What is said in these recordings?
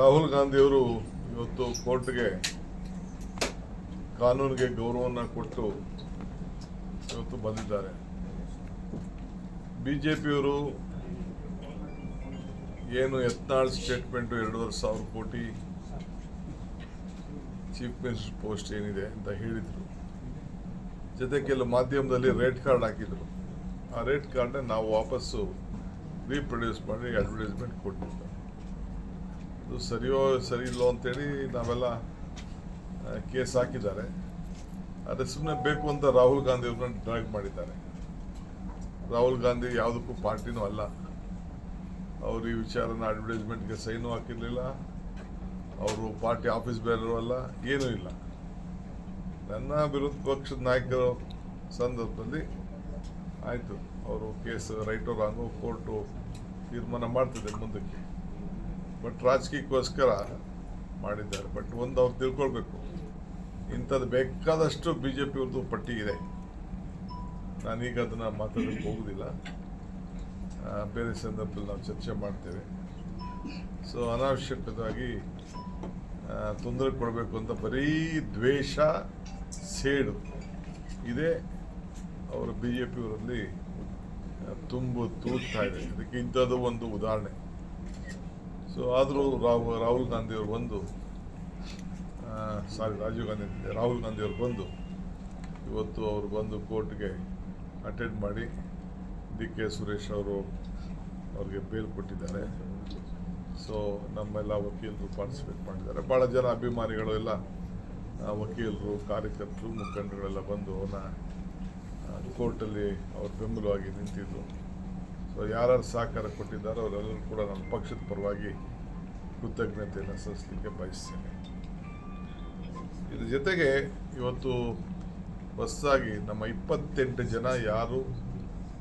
ರಾಹುಲ್ ಗಾಂಧಿಯವರು ಇವತ್ತು ಕೋರ್ಟ್ಗೆ ಕಾನೂನಿಗೆ ಗೌರವವನ್ನು ಕೊಟ್ಟು ಇವತ್ತು ಬಂದಿದ್ದಾರೆ. ಬಿ ಜೆ ಪಿಯವರು ಏನು ಎತ್ನಾಳ್ ಸ್ಟೇಟ್ಮೆಂಟು ಎರಡೂವರೆ ಸಾವಿರ ಕೋಟಿ ಚೀಫ್ ಮಿನಿಸ್ಟರ್ ಪೋಸ್ಟ್ ಏನಿದೆ ಅಂತ ಹೇಳಿದರು. ಜೊತೆ ಕೆಲವು ಮಾಧ್ಯಮದಲ್ಲಿ ರೇಟ್ ಕಾರ್ಡ್ ಹಾಕಿದರು. ಆ ರೇಟ್ ಕಾರ್ಡ್ನ ನಾವು ವಾಪಸ್ಸು ರೀಪ್ರೊಡ್ಯೂಸ್ ಮಾಡಿ ಅಡ್ವರ್ಟೈಸ್ಮೆಂಟ್ ಕೊಟ್ಟಿದ್ದು ಅದು ಸರಿಯೋ ಸರಿ ಇಲ್ಲೋ ಅಂತೇಳಿ ನಾವೆಲ್ಲ ಕೇಸ್ ಹಾಕಿದ್ದಾರೆ. ಆದರೆ ಸುಮ್ಮನೆ ಬೇಕು ಅಂತ ರಾಹುಲ್ ಗಾಂಧಿ ಅವ್ರನ್ನ ಡ್ರಾಗ್ ಮಾಡಿದ್ದಾರೆ. ರಾಹುಲ್ ಗಾಂಧಿ ಯಾವುದಕ್ಕೂ ಪಾರ್ಟಿನೂ ಅಲ್ಲ. ಅವರು ಈ ವಿಚಾರನ ಅಡ್ವರ್ಟೈಸ್ಮೆಂಟ್ಗೆ ಸೈನು ಹಾಕಿರಲಿಲ್ಲ. ಅವರು ಪಾರ್ಟಿ ಆಫೀಸ್ ಬೇರೆಯೂ ಅಲ್ಲ, ಏನೂ ಇಲ್ಲ. ನನ್ನ ವಿರೋಧ ಪಕ್ಷದ ನಾಯಕರ ಸಂದರ್ಭದಲ್ಲಿ ಆಯಿತು. ಅವರು ಕೇಸ್ ರೈಟು ರಾಂಗು ಕೋರ್ಟು ತೀರ್ಮಾನ ಮಾಡ್ತಿದ್ದೆ ಮುಂದಕ್ಕೆ. ಬಟ್ ರಾಜಕೀಯಕ್ಕೋಸ್ಕರ ಮಾಡಿದ್ದಾರೆ. ಬಟ್ ಒಂದು ಅವ್ರು ತಿಳ್ಕೊಳ್ಬೇಕು. ಇಂಥದ್ದು ಬೇಕಾದಷ್ಟು ಬಿ ಜೆ ಪಿಯವ್ರದ್ದು ಪಟ್ಟಿ ಇದೆ. ನಾನೀಗ ಅದನ್ನು ಮಾತಾಡೋಕ್ಕೆ ಹೋಗೋದಿಲ್ಲ. ಬೇರೆ ಸಂದರ್ಭದಲ್ಲಿ ನಾವು ಚರ್ಚೆ ಮಾಡ್ತೇವೆ. ಸೊ ಅನಾವಶ್ಯಕವಾಗಿ ತೊಂದರೆ ಕೊಡಬೇಕು ಅಂತ ಬರೀ ದ್ವೇಷ, ಸೇಡು ಇದೇ. ಅವರು ಬಿ ಜೆ ಪಿಯವರಲ್ಲಿ ತುಂಬು ತೂಗ್ತಾ ಇದೆ. ಇದಕ್ಕೆ ಇಂಥದ್ದು ಒಂದು ಉದಾಹರಣೆ. ಸೊ ಆದರೂ ರಾಹುಲ್ ರಾಹುಲ್ ಗಾಂಧಿಯವರು ಬಂದು ಸಾರಿ ರಾಜೀವ್ ಗಾಂಧಿ ರಾಹುಲ್ ಗಾಂಧಿಯವರು ಬಂದು, ಇವತ್ತು ಅವರು ಬಂದು ಕೋರ್ಟ್ಗೆ ಅಟೆಂಡ್ ಮಾಡಿ ಡಿ ಕೆ ಸುರೇಶ್ ಅವರು ಅವ್ರಿಗೆ ಬೇಲ್ ಕೊಟ್ಟಿದ್ದಾರೆ. ಸೊ ನಮ್ಮೆಲ್ಲ ವಕೀಲರು ಪಾರ್ಟಿಸಿಪೇಟ್ ಮಾಡಿದ್ದಾರೆ. ಭಾಳ ಜನ ಅಭಿಮಾನಿಗಳು ಎಲ್ಲ ವಕೀಲರು, ಕಾರ್ಯಕರ್ತರು ಮುಖಂಡರುಗಳೆಲ್ಲ ಬಂದು ಅವನ್ನ ಕೋರ್ಟಲ್ಲಿ ಅವ್ರ ಬೆಂಬಲವಾಗಿ ನಿಂತಿದ್ದು ಸೊ ಯಾರು ಸಹಕಾರ ಕೊಟ್ಟಿದ್ದಾರೋ ಅವರೆಲ್ಲರೂ ಕೂಡ ನನ್ನ ಪಕ್ಷದ ಪರವಾಗಿ ಕೃತಜ್ಞತೆಯನ್ನು ಸಲ್ಲಿಸಲಿಕ್ಕೆ ಬಯಸ್ತೇನೆ. ಇದ್ರ ಜೊತೆಗೆ ಇವತ್ತು ಹೊಸದಾಗಿ ನಮ್ಮ ಇಪ್ಪತ್ತೆಂಟು ಜನ ಯಾರು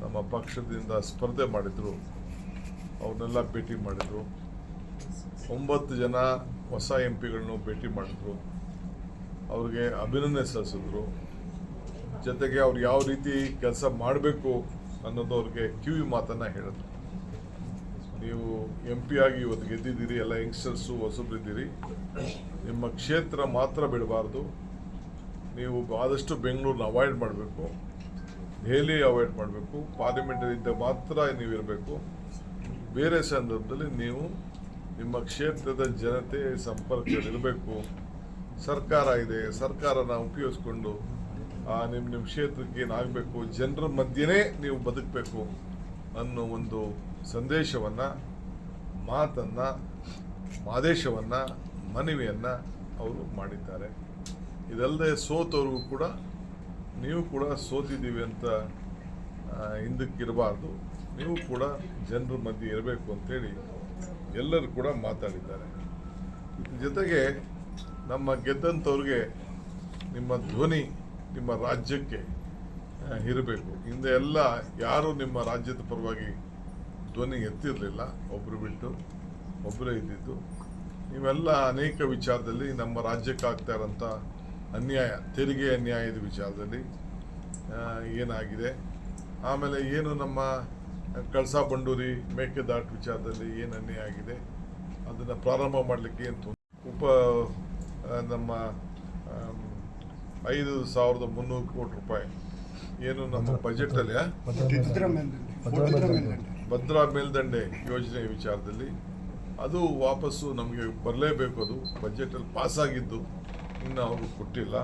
ನಮ್ಮ ಪಕ್ಷದಿಂದ ಸ್ಪರ್ಧೆ ಮಾಡಿದರು, ಅವ್ರನ್ನೆಲ್ಲ ಭೇಟಿ ಮಾಡಿದರು. ಒಂಬತ್ತು ಜನ ಹೊಸ ಎಂ ಪಿಗಳನ್ನು ಭೇಟಿ ಮಾಡಿದ್ರು. ಅವ್ರಿಗೆ ಅಭಿನಂದನೆ ಸಲ್ಲಿಸಿದ್ರು. ಜೊತೆಗೆ ಅವ್ರು ಯಾವ ರೀತಿ ಕೆಲಸ ಮಾಡಬೇಕು ಅನ್ನೋದು ಅವ್ರಿಗೆ ಕಿವಿ ಮಾತನ್ನು ಹೇಳಿದ್ರು. ನೀವು ಎಂ ಪಿ ಆಗಿ ಇವತ್ತು ಗೆದ್ದಿದ್ದೀರಿ, ಎಲ್ಲ ಯಂಗ್ಸ್ಟರ್ಸು ಹೊಸಬ್ರಿದ್ದೀರಿ. ನಿಮ್ಮ ಕ್ಷೇತ್ರ ಮಾತ್ರ ಬಿಡಬಾರ್ದು. ನೀವು ಆದಷ್ಟು ಬೆಂಗಳೂರನ್ನ ಅವಾಯ್ಡ್ ಮಾಡಬೇಕು. ದೆಹಲಿ ಅವಾಯ್ಡ್ ಮಾಡಬೇಕು. ಪಾರ್ಲಿಮೆಂಟಲ್ಲಿದ್ದ ಮಾತ್ರ ನೀವು ಇರಬೇಕು. ಬೇರೆ ಸಂದರ್ಭದಲ್ಲಿ ನೀವು ನಿಮ್ಮ ಕ್ಷೇತ್ರದ ಜನತೆ ಸಂಪರ್ಕದಲ್ಲಿರಬೇಕು. ಸರ್ಕಾರ ಇದೆ, ಸರ್ಕಾರನ ಉಪಯೋಗಿಸ್ಕೊಂಡು ನಿಮ್ಮ ನಿಮ್ಮ ಕ್ಷೇತ್ರಕ್ಕೆ ಏನಾಗಬೇಕು ಜನರ ಮಧ್ಯೆನೇ ನೀವು ಬದುಕಬೇಕು ಅನ್ನೋ ಒಂದು ಸಂದೇಶವನ್ನು, ಮಾತನ್ನು, ಆದೇಶವನ್ನು, ಮನವಿಯನ್ನು ಅವರು ಮಾಡಿದ್ದಾರೆ. ಇದಲ್ಲದೆ ಸೋತವ್ರಿಗೂ ಕೂಡ, ನೀವು ಕೂಡ ಸೋತಿದ್ದೀವಿ ಅಂತ ಹಿಂದಕ್ಕಿರಬಾರ್ದು. ನೀವು ಕೂಡ ಜನರ ಮಧ್ಯೆ ಇರಬೇಕು ಅಂತೇಳಿ ಎಲ್ಲರೂ ಕೂಡ ಮಾತಾಡಿದ್ದಾರೆ. ಜೊತೆಗೆ ನಮ್ಮ ಗೆದ್ದಂಥವ್ರಿಗೆ ನಿಮ್ಮ ಧ್ವನಿ ನಿಮ್ಮ ರಾಜ್ಯಕ್ಕೆ ಇರಬೇಕು. ಹಿಂದೆ ಎಲ್ಲ ಯಾರು ನಿಮ್ಮ ರಾಜ್ಯದ ಪರವಾಗಿ ಧ್ವನಿ ಎತ್ತಿರಲಿಲ್ಲ ಒಬ್ಬರು ಬಿಟ್ಟು ಒಬ್ಬರೇ ಇದ್ದಿದ್ದು. ನೀವೆಲ್ಲ ಅನೇಕ ವಿಚಾರದಲ್ಲಿ ನಮ್ಮ ರಾಜ್ಯಕ್ಕೆ ಆಗ್ತಾ ಇರೋಂಥ ಅನ್ಯಾಯ, ತೆರಿಗೆ ಅನ್ಯಾಯದ ವಿಚಾರದಲ್ಲಿ ಏನಾಗಿದೆ? ಆಮೇಲೆ ಏನು ನಮ್ಮ ಕಳಸ ಬಂಡೂರಿ ಮೇಕೆದಾಟು ವಿಚಾರದಲ್ಲಿ ಏನು ಅನ್ಯಾಯ ಆಗಿದೆ? ಅದನ್ನು ಪ್ರಾರಂಭ ಮಾಡಲಿಕ್ಕೆ ಏನು ಉಪ ನಮ್ಮ ಐದು ಸಾವಿರದ ಮುನ್ನೂರು ಕೋಟಿ ರೂಪಾಯಿ. ಏನು ನಮ್ಮ ಬಜೆಟಲ್ಲಿ ಅಲ್ಲಿ ಭದ್ರಾ ಮೇಲ್ದಂಡೆ. ಭದ್ರಾ ಮೇಲ್ದಂಡೆ. ಯೋಜನೆ ವಿಚಾರದಲ್ಲಿ. ಅದು ವಾಪಸ್ಸು ನಮಗೆ ಬರಲೇಬೇಕು ಅದು. ಬಜೆಟಲ್ಲಿ ಪಾಸ್ ಆಗಿದ್ದು ಇನ್ನು ಅವರು ಕೊಟ್ಟಿಲ್ಲ.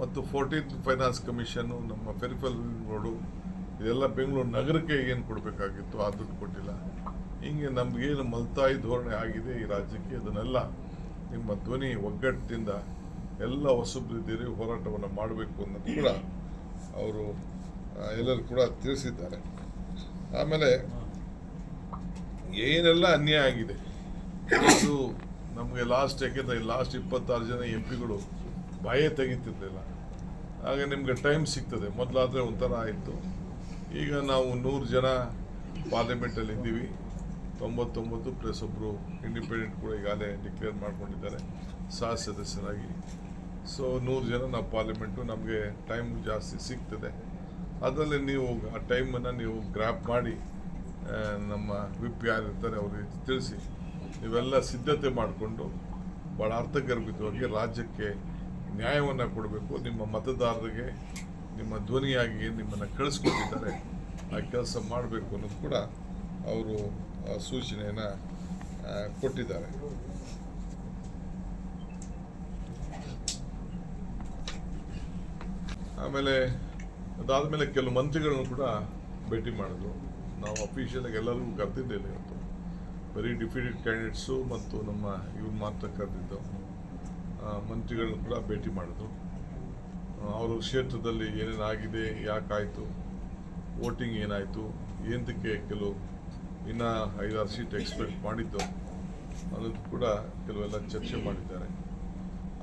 ಮತ್ತು ಫೋರ್ಟೀನ್ ಫೈನಾನ್ಸ್ ಕಮಿಷನ್ನು ನಮ್ಮ ಪೆರಿಫಲ್ ರೋಡು ಇದೆಲ್ಲ ಬೆಂಗಳೂರು ನಗರಕ್ಕೆ ಏನು ಕೊಡಬೇಕಾಗಿತ್ತು ಆ ದುಡ್ಡು ಕೊಟ್ಟಿಲ್ಲ. ಹಿಂಗೆ ನಮಗೇನು ಮಲ್ತಾಯಿ ಧೋರಣೆ ಆಗಿದೆ ಈ ರಾಜ್ಯಕ್ಕೆ. ಅದನ್ನೆಲ್ಲ ನಿಮ್ಮ ಧ್ವನಿ ಒಗ್ಗಟ್ಟಿನಿಂದ ಎಲ್ಲ ಹೊಸಬ್ರಿದ್ದೀರಿ, ಹೋರಾಟವನ್ನು ಮಾಡಬೇಕು ಅನ್ನೋದು ಕೂಡ ಅವರು ಎಲ್ಲರೂ ಕೂಡ ತಿಳಿಸಿದ್ದಾರೆ. ಆಮೇಲೆ ಏನೆಲ್ಲ ಅನ್ಯಾಯ ಆಗಿದೆ? ಇದು ನಮಗೆ ಲಾಸ್ಟ್ ಯಾಕೆಂದರೆ ಲಾಸ್ಟ್ ಇಪ್ಪತ್ತಾರು ಜನ ಎಂ ಪಿಗಳು ಬಾಯೇ ತೆಗಿತಿರ್ಲಿಲ್ಲ. ಆಗ ನಿಮಗೆ ಟೈಮ್ ಸಿಗ್ತದೆ, ಮೊದಲಾದರೆ ಒಂಥರ ಆಯಿತು. ಈಗ ನಾವು ನೂರು ಜನ ಪಾರ್ಲಿಮೆಂಟಲ್ಲಿ ಇದ್ದೀವಿ. ತೊಂಬತ್ತೊಂಬತ್ತು ಪ್ಲಸ್ ಒಬ್ಬರು ಇಂಡಿಪೆಂಡೆಂಟ್ ಕೂಡ ಈಗಾಗಲೇ ಡಿಕ್ಲೇರ್ ಮಾಡ್ಕೊಂಡಿದ್ದಾರೆ. ಸಹ ಸದಸ್ಯರಾಗಿ ಸೊ ನೂರು ಜನ ನಾವು ಪಾರ್ಲಿಮೆಂಟು ನಮಗೆ ಟೈಮ್ ಜಾಸ್ತಿ ಸಿಗ್ತದೆ. ಅದರಲ್ಲಿ ನೀವು ಆ ಟೈಮನ್ನು ನೀವು ಗ್ರ್ಯಾಪ್ ಮಾಡಿ ನಮ್ಮ ವಿಪ್ ಯಾರಿರ್ತಾರೆ ಅವರಿಗೆ ತಿಳಿಸಿ. ನೀವೆಲ್ಲ ಸಿದ್ಧತೆ ಮಾಡಿಕೊಂಡು ಭಾಳ ಅರ್ಥಗರ್ಭಿತವಾಗಿ ರಾಜ್ಯಕ್ಕೆ ನ್ಯಾಯವನ್ನು ಕೊಡಬೇಕು. ನಿಮ್ಮ ಮತದಾರರಿಗೆ, ನಿಮ್ಮ ಧ್ವನಿಯಾಗಿ ನಿಮ್ಮನ್ನು ಕಳಿಸ್ಕೊಟ್ಟಿದ್ದಾರೆ. ಆ ಕೆಲಸ ಮಾಡಬೇಕು ಅನ್ನೋದು ಕೂಡ ಅವರು ಸೂಚನೆಯನ್ನು ಕೊಟ್ಟಿದ್ದಾರೆ. ಆಮೇಲೆ ಅದಾದ ಮೇಲೆ ಕೆಲವು ಮಂತ್ರಿಗಳನ್ನು ಕೂಡ ಭೇಟಿ ಮಾಡಿದ್ರು. ನಾವು ಅಫಿಷಿಯಲಾಗಿ ಎಲ್ಲರಿಗೂ ಕರೆದಿದ್ದೇನೆ ಇವತ್ತು. ಬರೀ ಡಿಫಿಡೆಡ್ ಕ್ಯಾಂಡಿಡೇಟ್ಸು ಮತ್ತು ನಮ್ಮ ಇವ್ರು ಮಾತ್ರ ಕರೆದಿದ್ದು. ಮಂತ್ರಿಗಳನ್ನು ಕೂಡ ಭೇಟಿ ಮಾಡಿದ್ರು. ಅವರ ಕ್ಷೇತ್ರದಲ್ಲಿ ಏನೇನು ಆಗಿದೆ, ಯಾಕಾಯಿತು, ವೋಟಿಂಗ್ ಏನಾಯಿತು ಏನಕ್ಕೆ ಕೆಲವು ಇನ್ನೂ ಐದಾರು ಸೀಟ್ ಎಕ್ಸ್ಪೆಕ್ಟ್ ಮಾಡಿದ್ದು ಅನ್ನೋದು ಕೂಡ ಕೆಲವೆಲ್ಲ ಚರ್ಚೆ ಮಾಡಿದ್ದಾರೆ.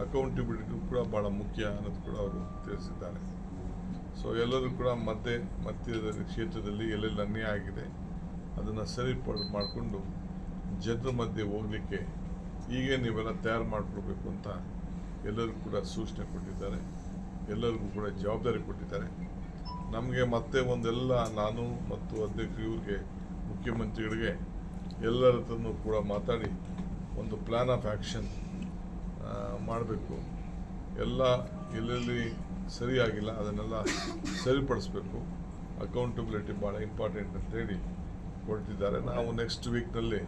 ಅಕೌಂಟಬಿಲಿಟಿ ಕೂಡ ಭಾಳ ಮುಖ್ಯ ಅನ್ನೋದು ಕೂಡ ಅವರು ತಿಳಿಸಿದ್ದಾರೆ. ಸೊ ಎಲ್ಲರೂ ಕೂಡ ಮತ್ತೆ ಮಧ್ಯದ ಕ್ಷೇತ್ರದಲ್ಲಿ ಎಲ್ಲೆಲ್ಲಿ ಅನ್ಯಾಯ ಆಗಿದೆ, ಅದನ್ನು ಸರಿಪಡ ಮಾಡಿಕೊಂಡು ಜನರ ಮಧ್ಯೆ ಹೋಗಲಿಕ್ಕೆ ಹೀಗೆ ನೀವೆಲ್ಲ ತಯಾರು ಮಾಡಿಕೊಡ್ಬೇಕು ಅಂತ ಎಲ್ಲರಿಗೂ ಕೂಡ ಸೂಚನೆ ಕೊಟ್ಟಿದ್ದಾರೆ. ಎಲ್ಲರಿಗೂ ಕೂಡ ಜವಾಬ್ದಾರಿ ಕೊಟ್ಟಿದ್ದಾರೆ. ನಮಗೆ ಮತ್ತೆ ಒಂದೆಲ್ಲ ನಾನು ಮತ್ತು ಅಧ್ಯಕ್ಷರು ಇವ್ರಿಗೆ, ಮುಖ್ಯಮಂತ್ರಿಗಳಿಗೆ ಎಲ್ಲರ ಹತ್ರನೂ ಕೂಡ ಮಾತಾಡಿ ಒಂದು ಪ್ಲ್ಯಾನ್ ಆಫ್ ಆ್ಯಕ್ಷನ್ ಮಾಡಬೇಕು. ಎಲ್ಲ ಎಲ್ಲೆಲ್ಲಿ ಸರಿಯಾಗಿಲ್ಲ, ಅದನ್ನೆಲ್ಲ ಸರಿಪಡಿಸ್ಬೇಕು. ಅಕೌಂಟಬಿಲಿಟಿ ಭಾಳ ಇಂಪಾರ್ಟೆಂಟ್ ಅಂತೇಳಿ ಕೊಡ್ತಿದ್ದಾರೆ. ನಾವು ನೆಕ್ಸ್ಟ್ ವೀಕ್ನಲ್ಲಿ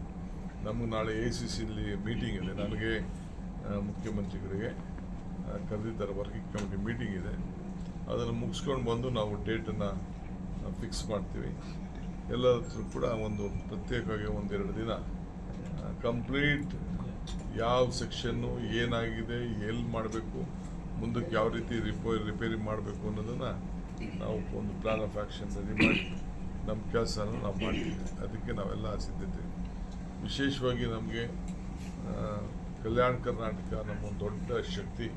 ನಮಗೆ ನಾಳೆ ಎ ಸಿ ಸಿಲಿ ಮೀಟಿಂಗ್ ಇದೆ. ನನಗೆ ಮುಖ್ಯಮಂತ್ರಿಗಳಿಗೆ ಕರೆದಿದ್ದಾರೆ. ವರ್ಕಿಂಗ್ ಕಮಿಟಿ ಮೀಟಿಂಗ್ ಇದೆ. ಅದನ್ನು ಮುಗಿಸ್ಕೊಂಡು ಬಂದು ನಾವು ಡೇಟನ್ನು ಫಿಕ್ಸ್ ಮಾಡ್ತೀವಿ. ಹತ್ರ ಕೂಡ ಒಂದು ಪ್ರತ್ಯೇಕವಾಗಿ ಒಂದೆರಡು ದಿನ ಕಂಪ್ಲೀಟ್ ಯಾವ ಸೆಕ್ಷನ್ನು ಏನಾಗಿದೆ, ಎಲ್ಲಿ ಮಾಡಬೇಕು, ಮುಂದಕ್ಕೆ ಯಾವ ರೀತಿ ರಿಪೋ, ರಿಪೇರಿ ಮಾಡಬೇಕು ಅನ್ನೋದನ್ನು ನಾವು ಒಂದು ಪ್ಲಾನ್ ಆಫ್ ಆ್ಯಕ್ಷನ್ ರೆಡಿ ಮಾಡಿ ನಮ್ಮ ಕೆಲಸನ ನಾವು ಮಾಡ್ತೀವಿ. ಅದಕ್ಕೆ ನಾವೆಲ್ಲ ಸಿದ್ಧತೆ ವಿಶೇಷವಾಗಿ ನಮಗೆ ಕಲ್ಯಾಣ ಕರ್ನಾಟಕ ನಮ್ಮ ಒಂದು ದೊಡ್ಡ ಶಕ್ತಿ,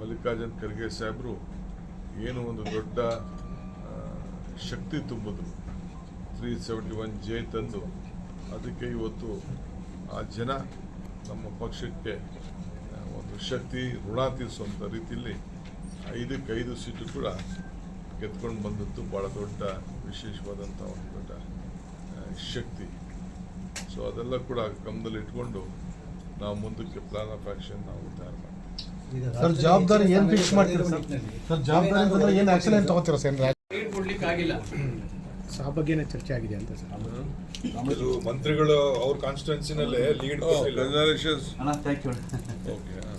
ಮಲ್ಲಿಕಾರ್ಜುನ್ ಖರ್ಗೆ ಸಾಹೇಬರು ಏನು ಒಂದು ದೊಡ್ಡ ಶಕ್ತಿ ತುಂಬಿದ್ರು. ತ್ರೀ ಸೆವೆಂಟಿ ಒನ್ ಜೆ ತಂದು, ಅದಕ್ಕೆ ಇವತ್ತು ಆ ಜನ ನಮ್ಮ ಪಕ್ಷಕ್ಕೆ ಒಂದು ಶಕ್ತಿ ಋಣ ತೀರಿಸುವಂಥ ರೀತಿಯಲ್ಲಿ ಐದಕ್ಕೆ ಐದು ಸೀಟು ಕೂಡ ಗೆದ್ಕೊಂಡು ಬಂದದ್ದು ಭಾಳ ದೊಡ್ಡ ವಿಶೇಷವಾದಂಥ ಒಂದು ದೊಡ್ಡ ಶಕ್ತಿ. ಸೊ ಅದೆಲ್ಲ ಕೂಡ ಗಮನದಲ್ಲಿ ಇಟ್ಕೊಂಡು ನಾವು ಮುಂದಕ್ಕೆ ಪ್ಲಾನ್ ಆಫ್ ಆ್ಯಕ್ಷನ್ ನಾವು ತಯಾರು ಮಾಡ್ತೀವಿ. ಸರ್ ಜವಾಬ್ದಾರಿ ಏನು ಫಿಕ್ಸ್ ಮಾಡ್ತೀರಾ ಸರ್? ಜವಾಬ್ದಾರಿ ಅಂತಂದ್ರೆ ಆ್ಯಕ್ಷನ್ ಏನು ಏನ್ ತಗೋತೀರಾ ಸರ್ ಏನ್ ಆಗಿಲ್ಲ ಸೊ ಆ ಬಗ್ಗೆನೇ ಚರ್ಚೆ ಆಗಿದೆ ಅಂತ ಸರ್. ಇದು ಮಂತ್ರಿಗಳು ಅವ್ರ ಕಾನ್ಸ್ಟಿಟ್ಯೂನ್ಸಿನಲ್ಲೇ ಲೀಡ್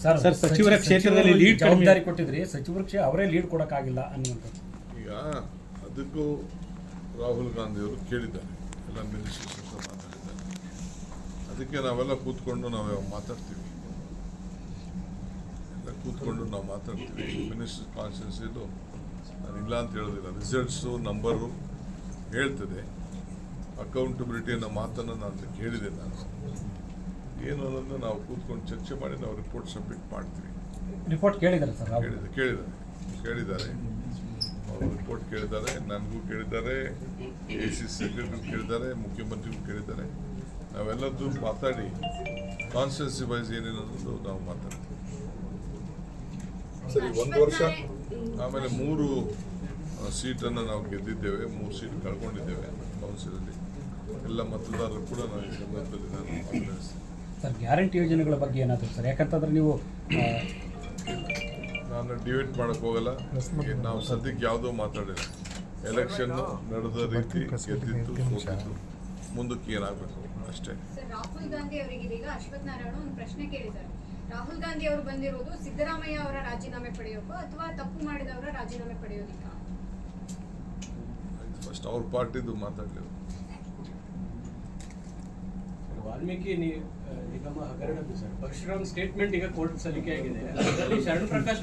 ಸರ್ ಸರ್ ಸಚಿವರ ಕ್ಷೇತ್ರದಲ್ಲಿ ಲೀಡ್ ಜವಾಬ್ದಾರಿ ಕೊಟ್ಟಿದ್ರಿ. ಸಚಿವರ ಕ್ಷೇತ್ರ ಅವರೇ ಲೀಡ್ ಕೊಡಕ್ಕಾಗಿಲ್ಲ ಅನ್ನುವಂಥದ್ದು. ಈಗ ಅದಕ್ಕೂ ರಾಹುಲ್ ಗಾಂಧಿಯವರು ಕೇಳಿದ್ದಾರೆ. ಎಲ್ಲ ಮಿನಿಸ್ಟರ್ಸ್ ಹತ್ರ ಮಾತಾಡಿದ್ದಾರೆ. ಅದಕ್ಕೆ ನಾವೆಲ್ಲ ಕೂತ್ಕೊಂಡು ನಾವು ಮಾತಾಡ್ತೀವಿ. ಎಲ್ಲ ಕೂತ್ಕೊಂಡು ನಾವು ಮಾತಾಡ್ತೀವಿ. ಮಿನಿಸ್ಟರ್ ಕಾನ್ಸ್ಟಿಟ್ಯೂನ್ಸಿದು ನಾನು ಇಲ್ಲ ಅಂತ ಹೇಳೋದಿಲ್ಲ. ರಿಸಲ್ಟ್ಸು ನಂಬರು ಹೇಳ್ತದೆ ಅಕೌಂಟಬಿಲಿಟಿ ಅನ್ನೋ ಮಾತನ್ನು ನಾನು ಕೇಳಿದೆ ನಾನು. ಏನು ಅನ್ನೋದನ್ನ ನಾವು ಕೂತ್ಕೊಂಡು ಚರ್ಚೆ ಮಾಡಿ ನಾವು ರಿಪೋರ್ಟ್ ಸಬ್ಮಿಟ್ ಮಾಡ್ತೀವಿ. ರಿಪೋರ್ಟ್ ಕೇಳಿದ್ದಾರೆ ಸರ್ ಕೇಳಿದೆ ಕೇಳಿದ ಕೇಳಿದ್ದಾರೆ. ಕೇಳಿದ್ದಾರೆ. ಅವರು ರಿಪೋರ್ಟ್ ಕೇಳಿದ್ದಾರೆ ನನಗೂ ಕೇಳಿದ್ದಾರೆ ಎ ಸಿ ಸೆಕ್ರೆಟರಿ ಕೇಳಿದ್ದಾರೆ ಮುಖ್ಯಮಂತ್ರಿಗೂ ಕೇಳಿದ್ದಾರೆ. ನಾವೆಲ್ಲದ್ದು ಮಾತಾಡಿ ಕಾನ್ಸ್ಟಿಟ್ಯೂನ್ಸಿ ವೈಸ್ ಏನೇನು ನಾವು ಮಾತಾಡ್ತೀವಿ. ಸರಿ ಒಂದು ವರ್ಷ. ಆಮೇಲೆ ಮೂರು ಸೀಟನ್ನು ನಾವು ಗೆದ್ದಿದ್ದೇವೆ ಮೂರು ಸೀಟ್ ಕಳ್ಕೊಂಡಿದ್ದೇವೆ ಕೌನ್ಸಿಲಲ್ಲಿ ಎಲ್ಲ ಮತದಾರರು ಕೂಡ ನಾವು ಈ ಸಂದರ್ಭದಲ್ಲಿ ನಾನು ಸರ್ ಗ್ಯಾರಂಟಿ ಯೋಜನೆಗಳ ಬಗ್ಗೆ ಏನಾದರೂ ಸರ್? ಯಾಕಂತಂದ್ರೆ ನೀವು ನಾನು ಡಿಬೇಟ್ ಮಾಡಕ್ ಹೋಗಲ್ಲ. ನಾವು ಸದ್ಯಕ್ಕೆ ಯಾವುದೋ ಮಾತಾಡಿಲ್ಲ. ಎಲೆಕ್ಷನ್ ನಡೆದ ರೀತಿ ಗೆದ್ದಿತ್ತು ಸೋತಿತ್ತು ಮುಂದಕ್ಕೆ ಏನಾಗಬೇಕು? ಅಷ್ಟೇ. ಸರ್ ರಾಹುಲ್ ಗಾಂಧಿ ಅವರಿಗೆ ಇದೀಗ ಅಶ್ವಥ್ ನಾರಾಯಣ ಒಂದು ಪ್ರಶ್ನೆ ಕೇಳಿದ್ದಾರೆ. ರಾಹುಲ್ ಗಾಂಧಿ ಅವರು ಬಂದಿರೋದು ಸಿದ್ದರಾಮಯ್ಯ ಅವರ ರಾಜೀನಾಮೆ ಪಡೆಯೋಕೋ ಅಥವಾ ತಪ್ಪು ಮಾಡಿದವರ ರಾಜೀನಾಮೆ ಪಡೆಯೋದಿಕ್ಕ? ಫಸ್ಟ್ ಅವ್ರ ಪಾರ್ಟಿದು ಮಾತಾಡಲಿ ವಾಲ್ಮೀಕಿ ನಿಗಮ ಹಗರಣದ್ದು ಸರ್. ಪರಶುರಾಮ್ ಸ್ಟೇಟ್ಮೆಂಟ್ ಈಗ ಕೋರ್ಟ್ ಸಲ್ಲಿಕೆ ಆಗಿದೆ. ಅದರಲ್ಲಿ ಶರಣ್ ಪ್ರಕಾಶ್